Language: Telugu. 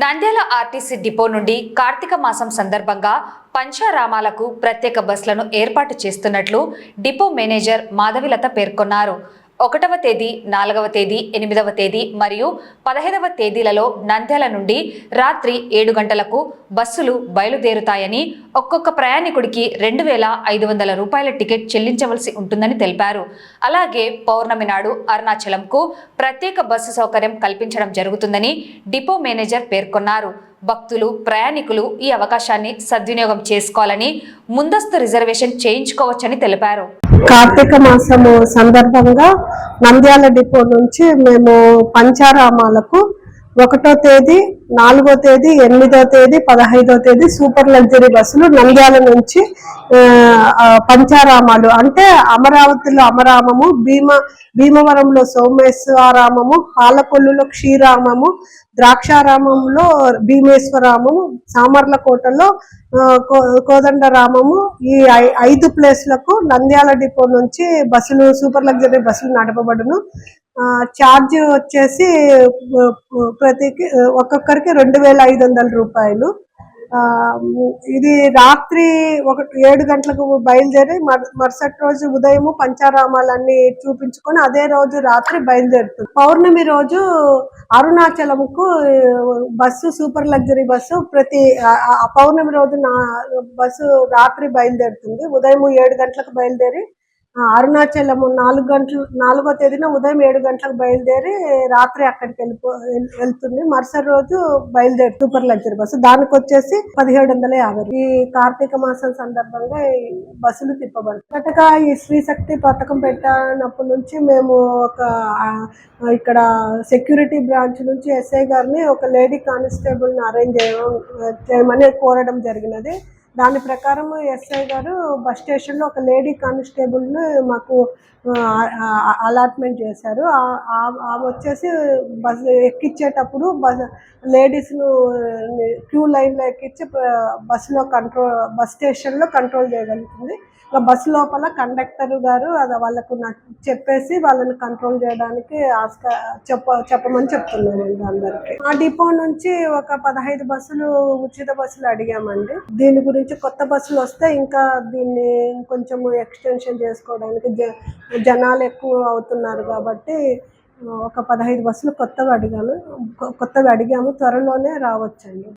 నంద్యాల ఆర్టీసీ డిపో నుండి కార్తీక మాసం సందర్భంగా పంచారామాలకు ప్రత్యేక బస్సులను ఏర్పాటు చేస్తున్నట్లు డిపో మేనేజర్ మాధవిలత పేర్కొన్నారు. ఒకటవ తేదీ నాలుగవ తేదీ ఎనిమిదవ తేదీ మరియు పదహైదవ తేదీలలో నంద్యాల నుండి రాత్రి ఏడు గంటలకు బస్సులు బయలుదేరుతాయని ఒక్కొక్క ప్రయాణికుడికి రెండు వేల ఐదు వందల రూపాయల టికెట్ చెల్లించవలసి ఉంటుందని తెలిపారు. అలాగే పౌర్ణమి నాడు అరుణాచలంకు ప్రత్యేక బస్సు సౌకర్యం కల్పించడం జరుగుతుందని డిపో మేనేజర్ పేర్కొన్నారు. భక్తులు ప్రయాణికులు ఈ అవకాశాన్ని సద్వినియోగం చేసుకోవాలని ముందస్తు రిజర్వేషన్ చేయించుకోవచ్చని తెలిపారు. కార్తీక మాసము సందర్భంగా నంద్యాల డిపో నుంచి మేము పంచారామాలకు ఒకటో తేదీ నాలుగో తేదీ ఎనిమిదో తేదీ పదహైదో తేదీ సూపర్ లగ్జరీ బస్సులు నంద్యాల నుంచి పంచారామాలు. అంటే అమరావతిలో అమరామము భీమ భీమవరంలో సోమేశ్వరామము పాలకొల్లులో క్షీరామము ద్రాక్షారామంలో భీమేశ్వరామము సామర్లకోటలో కోటలో కో- కోదండరామము ఈ ఐ- ఐదు ప్లేస్లకు నంద్యాల డిపో నుంచి బస్సులు సూపర్ లగ్జరీ బస్సులు నడపబడును. ఛార్జ్ వచ్చేసి ప్రతికి ఒక్కొక్కరికి రెండు వేల ఐదు వందల రూపాయలు. ఇది రాత్రి ఒక ఏడు గంటలకు బయలుదేరి మరుసటి రోజు ఉదయము పంచారామాలన్నీ చూపించుకొని అదే రోజు రాత్రి బయలుదేరుతుంది. పౌర్ణమి రోజు అరుణాచలంకు బస్సు సూపర్ లగ్జరీ బస్సు ప్రతి పౌర్ణమి రోజు నా బస్సు రాత్రి బయలుదేరుతుంది. ఉదయం ఏడు గంటలకు బయలుదేరి అరుణాచలము నాలుగు గంటలు నాలుగో తేదీన ఉదయం ఏడు గంటలకు బయలుదేరి రాత్రి అక్కడికి వెళ్ళిపో వెళ్తుంది. మరుసటి రోజు బయలుదేరి సూపర్ లగ్జరీ బస్సు. దానికి వచ్చేసి పదిహేడు వందల యాభై ఈ కార్తీక మాసం సందర్భంగా ఈ బస్సులు తిప్పబడతాయి. మొదటగా ఈ స్త్రీ శక్తి పథకం పెట్టినప్పటి నుంచి మేము ఒక ఇక్కడ సెక్యూరిటీ బ్రాంచ్ నుంచి ఎస్ఐ గారిని ఒక లేడీ కానిస్టేబుల్ని అరేంజ్ చేయడం చేయమని కోరడం జరిగినది. దాని ప్రకారం ఎస్ఐ గారు బస్ స్టేషన్లో ఒక లేడీ కానిస్టేబుల్ని మాకు అలాట్మెంట్ చేశారు. ఆ- ఆమె వచ్చేసి బస్ ఎక్కించేటప్పుడు బస్ లేడీస్ను క్యూ లైన్లో ఎక్కించి బస్సులో కంట్రోల్ బస్ స్టేషన్లో కంట్రోల్ చేయగలుగుతుంది. ఇంకా బస్సు లోపల కండక్టర్ గారు అది వాళ్ళకు చెప్పేసి వాళ్ళని కంట్రోల్ చేయడానికి ఆస్క చెప్ప చెప్పమని చెప్తున్నామండి అందరికీ. ఆ డిపో నుంచి ఒక పదహైదు బస్సులు ఉచిత బస్సులు అడిగామండి. దీని గురించి కొత్త బస్సులు వస్తే ఇంకా దీన్ని కొంచెం ఎక్స్టెన్షన్ చేసుకోవడానికి జ- జనాలు ఎక్కువ అవుతున్నారు కాబట్టి ఒక పదహైదు బస్సులు కొత్తగా అడిగాను. కొత్తగా అడిగాము. త్వరలోనే రావచ్చండి.